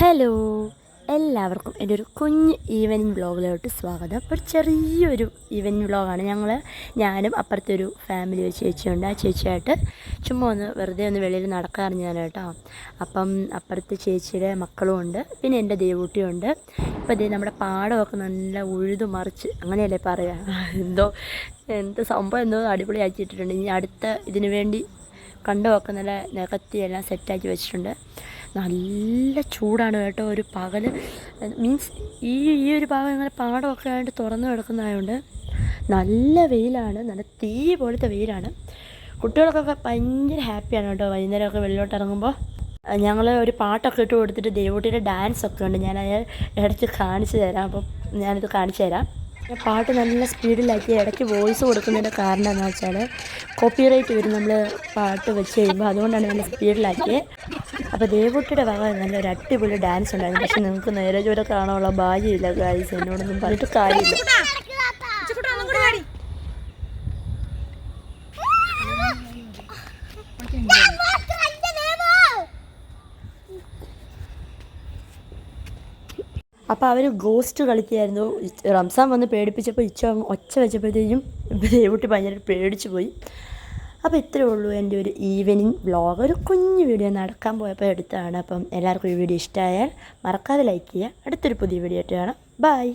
Hello എല്ലാവർക്കും എന്റെ ഒരു കുഞ്ഞ് ഈവനിങ് വ്ളോഗിലോട്ട് സ്വാഗതം. ഒരു ചെറിയൊരു ഈവനിങ് വ്ളോഗാണ് ഞങ്ങൾ ഞാനും അപ്പുറത്തെ ഒരു ഫാമിലി ഒരു ചേച്ചിയുണ്ട്. ആ ചേച്ചിയായിട്ട് ചുമ്മാ ഒന്ന് വെറുതെ ഒന്ന് വെളിയിൽ നടക്കാറിഞ്ഞാണ് കേട്ടോ. അപ്പം അപ്പുറത്തെ ചേച്ചിയുടെ മക്കളും ഉണ്ട്. പിന്നെ എന്റെ ദേവൂട്ടിയുണ്ട് അപ്പോൾ ഇതേ നമ്മുടെ പാടമൊക്കെ നല്ല ഉഴുതു മറിച്ച് അങ്ങനെയല്ലേ പറയുക എന്തോ എന്ത് സംഭവം എന്തോ അടിപൊളിയാക്കിയിട്ടുണ്ട് ഇനി അടുത്ത ഇതിനു വേണ്ടി കണ്ടുമൊക്കെ നല്ല നികത്തി എല്ലാം സെറ്റാക്കി വെച്ചിട്ടുണ്ട്. നല്ല ചൂടാണ് കേട്ടോ ഒരു പകൽ മീൻസ് ഈ ഈ ഒരു ഭാഗം ഇങ്ങനെ പാടമൊക്കെ ആയിട്ട് തുറന്നു കിടക്കുന്നതായതുകൊണ്ട് നല്ല വെയിലാണ് നല്ല തീ പോലത്തെ വെയിലാണ്. കുട്ടികൾക്കൊക്കെ ഭയങ്കര ഹാപ്പിയാണ് കേട്ടോ വൈകുന്നേരമൊക്കെ വെളിയിലോട്ട് ഇറങ്ങുമ്പോൾ ഞങ്ങൾ ഒരു പാട്ടൊക്കെ ഇട്ട് കൊടുത്തിട്ട് ദേവൂട്ടിയുടെ ഡാൻസ് ഒക്കെ ഉണ്ട് ഞാൻ അത് ഇടയ്ക്ക് കാണിച്ചു തരാം അപ്പം ഞാനിത് കാണിച്ചു തരാം. പാട്ട് നല്ല സ്പീഡിലാക്കി ഇടയ്ക്ക് വോയിസ് കൊടുക്കുന്നതിന്റെ കാരണം എന്താണെന്ന് വെച്ചാൽ കോപ്പിറൈറ്റ് വരും നമ്മൾ പാട്ട് വെച്ച് കഴിയുമ്പോൾ അതുകൊണ്ടാണ് നല്ല സ്പീഡിലാക്കിയത് അപ്പോൾ ദേവൂട്ടിയുടെ വക നല്ലൊരു അടിപൊളി ഡാൻസ് ഉണ്ടായിരുന്നു. പക്ഷെ നിങ്ങൾക്ക് നേരെ ജോലി കാണാനുള്ള ഭാഗ്യമില്ല ഗായ്സ് എന്നോടൊന്നും പറഞ്ഞിട്ട് കാര്യമില്ല. അപ്പോൾ അവർ ഗോസ്റ്റ് കളിക്കുകയായിരുന്നു. റംസാൻ വന്ന് പേടിപ്പിച്ചപ്പോൾ ഇച്ച ഒച്ച വെച്ചപ്പോഴത്തേക്കും ദേവുട്ടി ഭയങ്കര പേടിച്ചു പോയി. അപ്പോൾ ഇത്രയേ ഉള്ളൂ എന്റെ ഒരു ഈവനിങ് വ്ളോഗ് ഒരു കുഞ്ഞു വീഡിയോ നടക്കാൻ പോയപ്പോൾ എടുത്തതാണ്. അപ്പം എല്ലാവർക്കും ഈ വീഡിയോ ഇഷ്ടമായാൽ മറക്കാതെ ലൈക്ക് ചെയ്യുക. അടുത്തൊരു പുതിയ വീഡിയോ ആയിട്ട് കാണാം. ബൈ